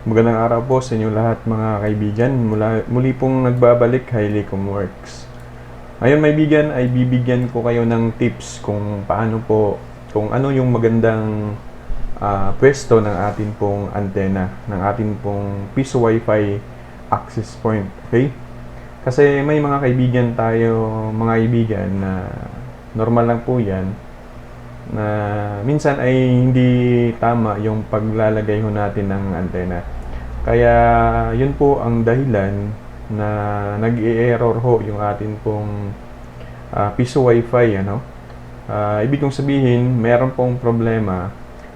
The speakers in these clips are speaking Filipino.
Magandang araw po sa inyo lahat mga kaibigan. Mula, muli pong nagbabalik Highlicom Works. Ngayon may bigan ay bibigyan ko kayo ng tips kung paano po, kung ano yung magandang ah, pwesto ng atin pong antena, ng atin pong piso wifi access point. Okay? Kasi may mga kaibigan tayo, mga kaibigan na normal lang po yan, na minsan ay hindi tama yung paglalagay ho natin ng antena. Kaya yun po ang dahilan na nag-i-error ho yung atin pong ah, piso wifi ano. Ah, ibig kong sabihin, meron pong problema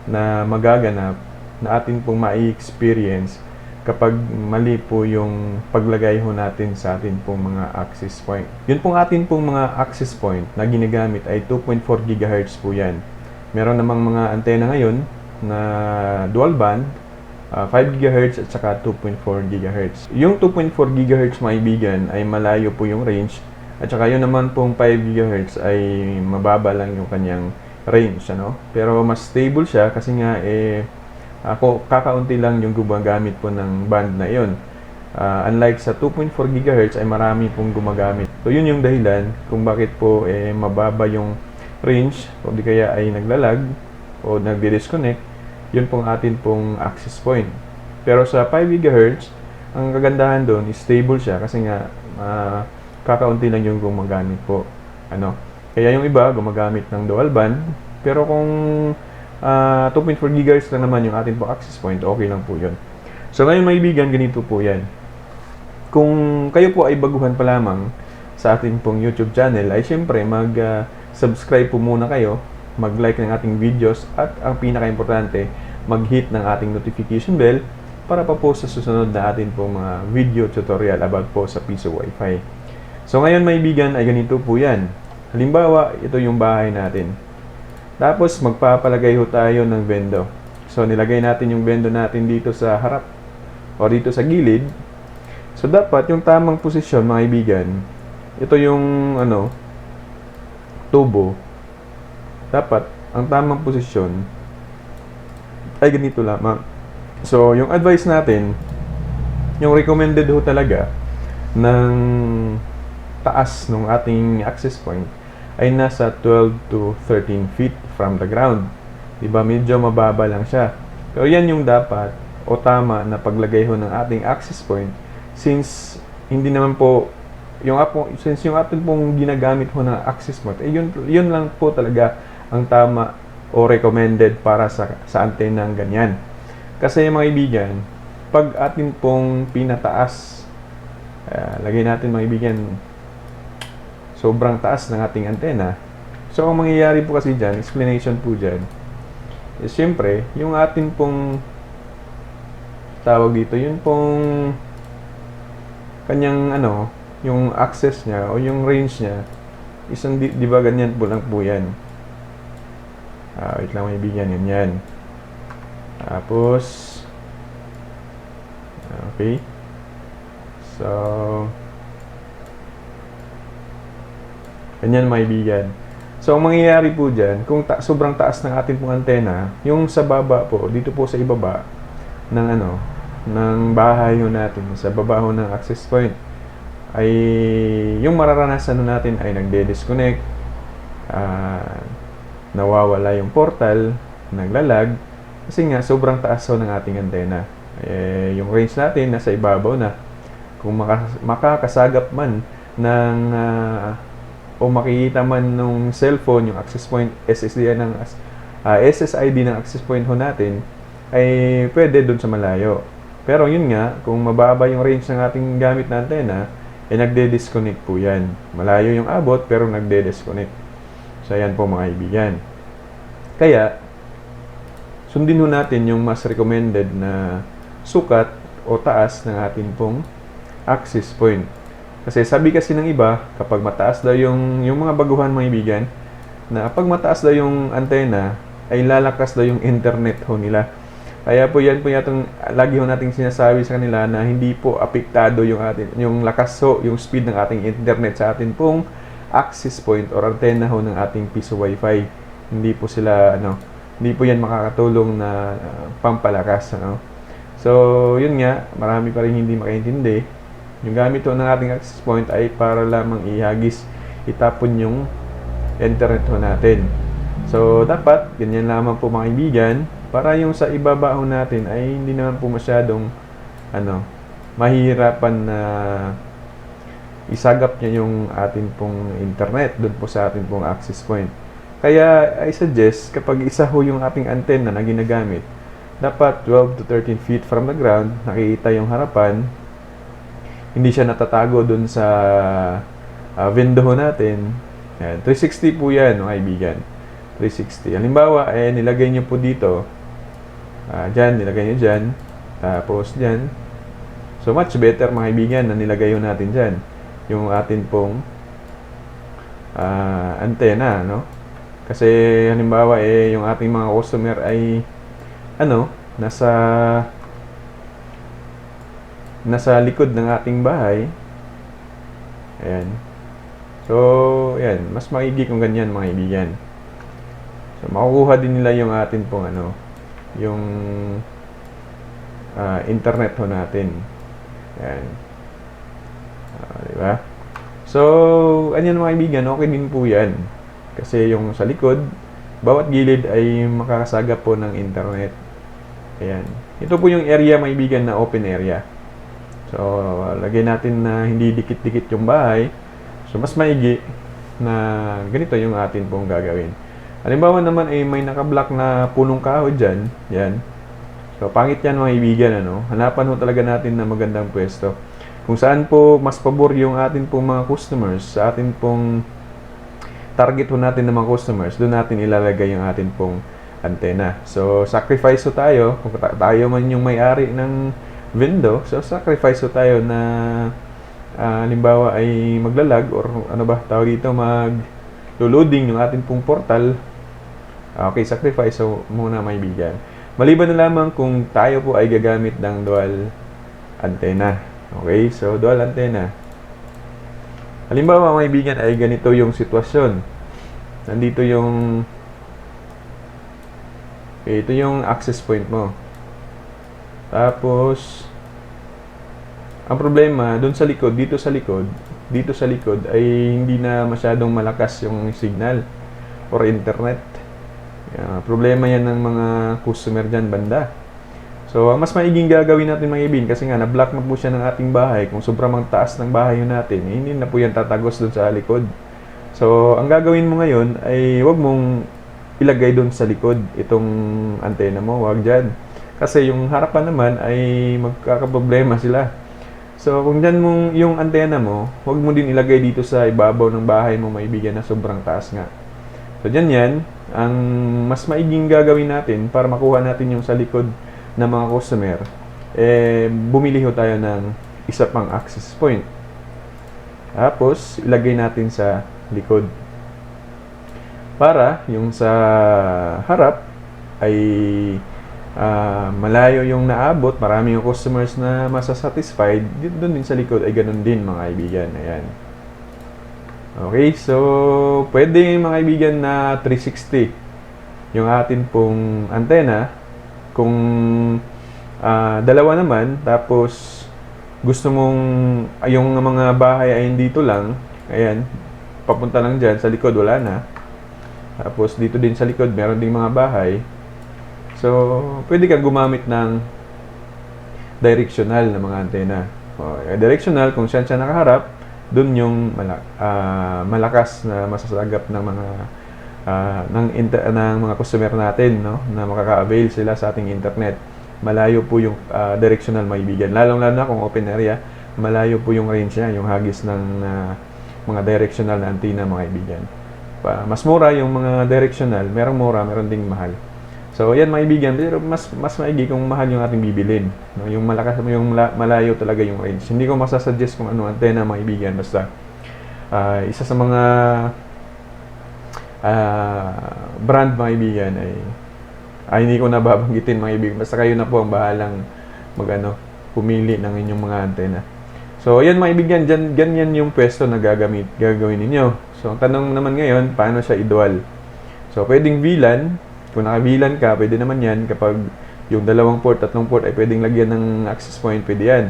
na magaganap na atin pong ma-experience kapag mali po yung paglagay ho natin sa atin pong mga access point. Yun pong atin pong mga access point na ginagamit ay 2.4 GHz po yan. Meron namang mga antena ngayon na dual band, ah, 5 GHz at saka 2.4 GHz. Yung 2.4 GHz maibigan ay malayo po yung range at saka yun naman pong 5 GHz ay mababa lang yung kanyang range ano. Pero mas stable siya kasi nga eh ako kakaunti lang yung gumagamit po ng band na yon. Ah, unlike sa 2.4 GHz ay marami pong gumagamit. So yun yung dahilan kung bakit po eh mababa yung range o di kaya ay naglalag o nagdi-disconnect. Yun pong atin pong access point. Pero sa 5 GHz, ang kagandahan doon is stable siya kasi nga ah, kakaunti lang yung gumagamit po. Ano? Kaya yung iba gumagamit ng dual band, pero kung ah, 2.4 GHz lang naman yung atin po access point, okay lang po yun. So ngayon maibigan, ganito po yan. Kung kayo po ay baguhan pa lamang sa ating pong YouTube channel, ay syempre mag-subscribe po muna kayo, mag-like ng ating videos, at ang pinaka-importante, mag-hit ng ating notification bell para pa po sa susunod na atin po mga video tutorial about po sa piso wifi. So ngayon maibigan ay ganito po yan. Halimbawa, ito yung bahay natin. Tapos magpapalagay ho tayo ng bendo. So nilagay natin yung bendo natin dito sa harap o dito sa gilid. So dapat yung tamang posisyon mga kaibigan, ito yung ano tubo. Dapat ang tamang posisyon ay ganito lamang. So yung advice natin, yung recommended ho talaga ng taas ng ating access point ay nasa 12 to 13 feet from the ground. Diba? Medyo mababa lang siya. Pero yan yung dapat o tama na paglagay ho ng ating access point since hindi naman po yung apo, since yung atin pong ginagamit ho ng access point, eh yun, yun lang po talaga ang tama o recommended para sa, sa antena ng ganyan. Kasi mga ibigan, pag atin pong pinataas, ah, lagay natin mga ibigan, sobrang taas ng ating antena. So, ang mangyayari po kasi dyan, explanation po dyan, is syempre, yung atin pong tawag dito, yun pong kanyang ano, yung access niya o yung range niya, isang di, di ba ganyan po lang po yan. Ah, wait lang may bigyan yun yan. Tapos, okay. So, Ganyan mga kaibigan. So, ang mangyayari po dyan, kung ta- sobrang taas ng ating pong antena, yung sa baba po, dito po sa ibaba ng ano, ng bahay ho natin, sa baba ho ng access point, ay yung mararanasan natin ay nagde-disconnect, ah, nawawala yung portal, naglalag, kasi nga sobrang taas ho ng ating antena. Eh, yung range natin nasa ibabaw na. Kung maka- makakasagap man ng ah, o makikita man nung cellphone yung access point SSD ng ah, SSID ng access point ho natin ay pwede doon sa malayo. Pero yun nga, kung mababa yung range ng ating gamit na antena, eh nagde-disconnect po yan. Malayo yung abot pero nagde-disconnect. So ayan po mga kaibigan. Kaya, sundin ho natin yung mas recommended na sukat o taas ng ating pong access point. Kasi sabi kasi ng iba, kapag mataas daw yung, yung mga baguhan mga ibigan, na pag mataas daw yung antena, ay lalakas daw yung internet ho nila. Kaya po yan po yatong lagi ho nating sinasabi sa kanila na hindi po apektado yung atin yung lakas ho, yung speed ng ating internet sa atin pong access point or antena ho ng ating piso wifi. Hindi po sila ano, hindi po yan makakatulong na uh, pampalakas ano. So, yun nga, marami pa rin hindi makaintindi. Yung gamit ho ng ating access point ay para lamang ihagis, itapon yung internet ho natin. So, dapat, ganyan lamang po mga kaibigan, para yung sa ibaba ho natin ay hindi naman po masyadong, ano, mahihirapan na isagap niya yung atin pong internet doon po sa atin pong access point. Kaya I suggest kapag isa ho yung ating antenna na ginagamit, dapat 12 to 13 feet from the ground, nakikita yung harapan, hindi siya natatago doon sa uh, window ho natin. Yan. 360 po yan, mga kaibigan. 360. Halimbawa, eh, nilagay nyo po dito. Uh, dyan, nilagay nyo dyan. Tapos dyan. So, much better, mga kaibigan, na nilagay ho natin dyan. Yung atin pong uh, antena, no? Kasi, halimbawa, eh, yung ating mga customer ay, ano, nasa nasa likod ng ating bahay. Ayan. So, ayan. Mas maigi kung ganyan, mga kaibigan. So, makukuha din nila yung atin pong ano, yung uh, internet ho natin. Ayan. Uh, di ba? So, anyan mga kaibigan, okay din po yan. Kasi yung sa likod, bawat gilid ay makakasagap po ng internet. Ayan. Ito po yung area, mga kaibigan, na open area. So, lagay natin na hindi dikit-dikit yung bahay. So, mas maigi na ganito yung atin pong gagawin. Halimbawa naman ay may naka-block na punong kahoy dyan. Yan. So, pangit yan mga ibigan. Ano? Hanapan ho talaga natin na magandang pwesto. Kung saan po mas pabor yung atin pong mga customers, sa atin pong target ho natin ng mga customers, doon natin ilalagay yung atin pong antena. So, sacrifice ho tayo. Kung tayo man yung may-ari ng window, so sacrifice ho tayo na uh, halimbawa ay maglalag or ano ba tawag dito mag loading yung ating pong portal. Okay sacrifice. So muna may bigyan. Maliban na lamang kung tayo po ay gagamit ng dual antenna okay so dual antenna halimbawa mga kaibigan ay ganito yung sitwasyon. Nandito yung okay, ito yung access point mo tapos, ang problema, doon sa likod, dito sa likod, dito sa likod ay hindi na masyadong malakas yung signal or internet. Uh, problema yan ng mga customer dyan banda. So, ang mas maiging gagawin natin mga ibin, kasi nga, na-block na po siya ng ating bahay. Kung sobrang ang taas ng bahay natin, eh, hindi na po yan tatagos doon sa likod. So, ang gagawin mo ngayon ay wag mong ilagay doon sa likod itong antena mo, wag dyan. Kasi yung harapan naman ay magkakaproblema sila. So, kung dyan mong yung antena mo, huwag mo din ilagay dito sa ibabaw ng bahay mo maibigyan na sobrang taas nga. So, dyan yan, ang mas maiging gagawin natin para makuha natin yung sa likod ng mga customer, eh, bumili ho tayo ng isa pang access point. Tapos, ilagay natin sa likod. Para yung sa harap ay uh, malayo yung naabot, marami yung customers na masasatisfied, doon din sa likod ay ganun din mga kaibigan. Ayan. Okay, so pwede mga kaibigan na 360 yung atin pong antena. Kung uh, dalawa naman, tapos gusto mong yung mga bahay ay dito lang, ayan, papunta lang dyan, sa likod wala na. Tapos dito din sa likod, meron ding mga bahay. So, pwede ka gumamit ng directional na mga antena. O, directional, kung saan siya nakaharap, dun yung mala- uh, malakas na masasagap ng mga uh, ng, inter- ng mga customer natin no na makaka-avail sila sa ating internet. Malayo po yung uh, directional maibigan. Lalong-lalo na kung open area, malayo po yung range niya, yung hagis ng uh, mga directional na antena mga kaibigan. Pa, mas mura yung mga directional, merong mura, meron ding mahal. So, yan maibigan, pero mas mas maigi kung mahal yung ating bibilin. No? Yung malakas yung malayo talaga yung range. Hindi ko masasuggest kung ano antena maibigan basta uh, isa sa mga uh, brand maibigan ay ay hindi ko nababanggitin maibigan. Basta kayo na po ang bahalang magano pumili ng inyong mga antena. So, yan maibigan, dyan, ganyan yung pwesto na gagamit, gagawin ninyo. So, ang tanong naman ngayon, paano siya i-dual? So, pwedeng VLAN, kung nakabilan ka, pwede naman yan kapag Yung dalawang port, tatlong port ay pwedeng lagyan ng access point, pwede yan.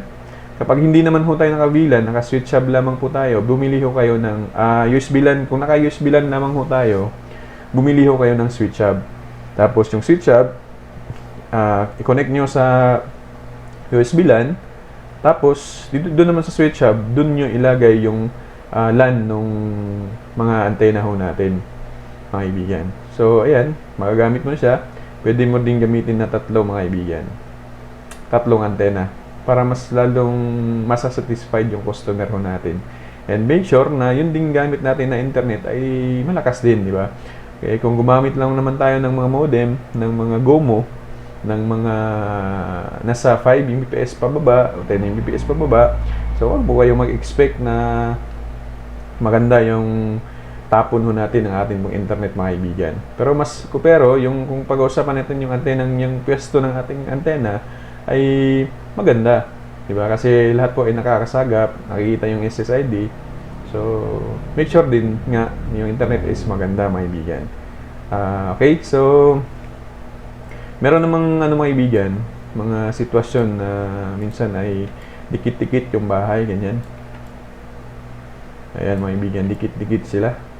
Kapag hindi naman ho tayo nakabilan, naka-switch hub lamang po tayo, bumili ho kayo ng ah, USB LAN. Kung naka-USB LAN lamang ho tayo, bumili ho kayo ng switch hub. Tapos yung switch hub, ah, i-connect nyo sa USB LAN. Tapos, dito, doon naman sa switch hub, doon nyo ilagay yung ah, LAN nung mga antena ho natin, mga kaibigan. So, ayan, magagamit mo siya. Pwede mo din gamitin na tatlo, mga kaibigan. Tatlong antena para mas lalong masasatisfied yung customer ho natin. And make sure na yun ding gamit natin na internet ay malakas din, di ba? Okay, kung gumamit lang naman tayo ng mga modem, ng mga GOMO, ng mga nasa 5 Mbps pababa o 10 Mbps pababa, so wag po kayo mag-expect na maganda yung tapon ho natin ang ating pong internet mga kaibigan. Pero mas pero yung kung pag-uusapan natin yung antena yung pwesto ng ating antena ay maganda, 'di ba? Kasi lahat po ay nakakasagap, nakikita yung SSID. So, make sure din nga yung internet is maganda mga kaibigan. Ah, okay, so meron namang ano mga kaibigan, mga sitwasyon na minsan ay dikit-dikit yung bahay, ganyan. Ayan mga kaibigan, dikit-dikit sila.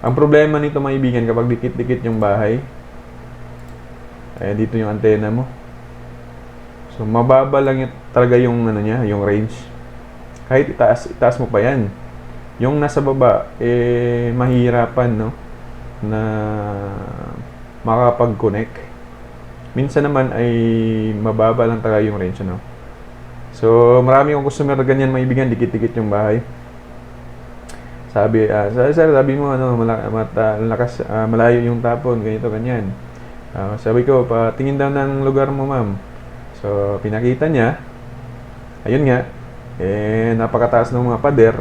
Ang problema nito mga kaibigan, kapag dikit-dikit yung bahay, ayan dito yung antena mo. So mababa lang yung, talaga yung ano niya, yung range. Kahit itaas, itaas mo pa yan. Yung nasa baba, eh mahirapan no na makakapag-connect. Minsan naman ay mababa lang talaga yung range ano. So marami akong customer na ganyan maibigan, dikit-dikit yung bahay. Sabi, ah, sir, sir, sabi mo ano, mala- mata, lakas, ah, malayo yung tapon, ganito, ganyan. Ah, sabi ko, patingin daw ng lugar mo, ma'am. So, pinakita niya. Ayun nga, eh, napakataas ng mga pader.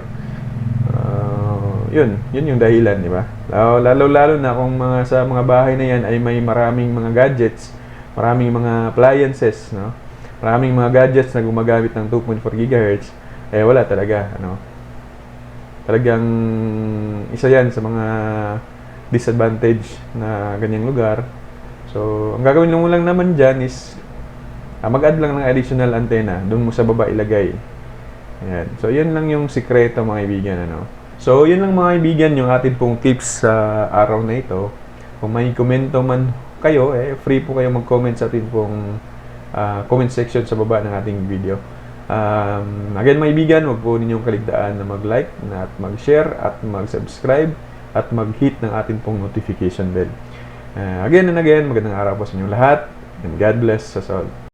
Ah, yun, yun yung dahilan, di ba? Lalo, lalo na kung mga sa mga bahay na yan ay may maraming mga gadgets, maraming mga appliances, no? Maraming mga gadgets na gumagamit ng 2.4 GHz, eh wala talaga, ano? Talagang isa yan sa mga disadvantage na ganyang lugar. So, ang gagawin mo lang naman dyan is ah, mag-add lang ng additional antenna. Doon mo sa baba ilagay. Ayan. So, yan lang yung sikreto mga kaibigan. Ano? So, yun lang mga kaibigan yung atin pong tips sa araw na ito. Kung may komento man kayo, eh, free po kayo mag-comment sa atin pong ah, comment section sa baba ng ating video. Um, again mga kaibigan, huwag po ninyong kaligtaan na mag-like at mag-share at mag-subscribe at mag-hit ng ating pong notification bell. Ah, again and again, magandang araw po sa inyong lahat and God bless us all.